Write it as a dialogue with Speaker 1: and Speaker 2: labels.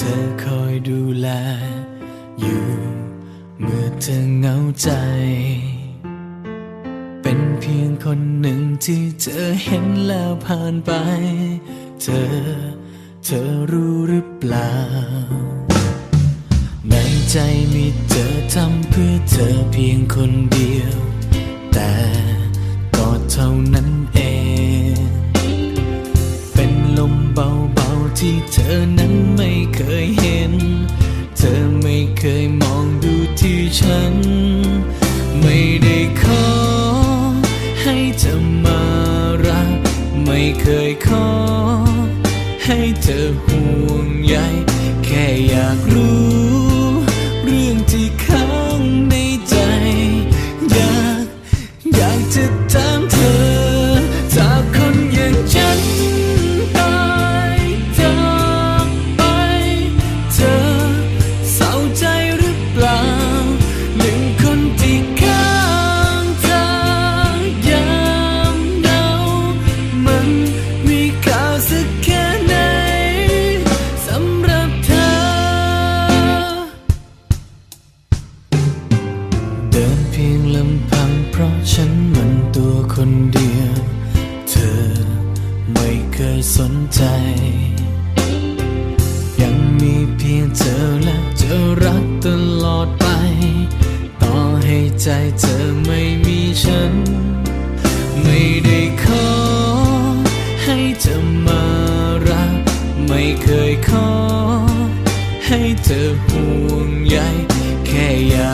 Speaker 1: เธอคอยดูแล อยู่ เมื่อเธอเหงาใจ เป็นเพียงคนหนึ่งที่เธอเห็นแล้วผ่านไป เธอ เธอรู้หรือเปล่า ในใจมีเธอทำเพื่อเธอเพียงคนเดียว แต่ก็เท่านั้นเอง เป็นลมเบา ที่เธอนั้นไม่เคยเห็น เธอไม่เคยมองดูที่ฉัน ไม่ได้ขอ ให้เธอมารัก ไม่เคยขอ ให้เธอห่วงใยแค่อยากรู้ เรื่องที่ค้างในใจ อยาก อยากจะ คนเดียว เธอไม่เคยสนใจ ยังมีเพียงเธอและจะรักตลอดไป ต่อให้ใจเธอไม่มีฉัน ไม่ได้ขอให้เธอมารัก ไม่เคยขอให้เธอห่วงใยแค่อยา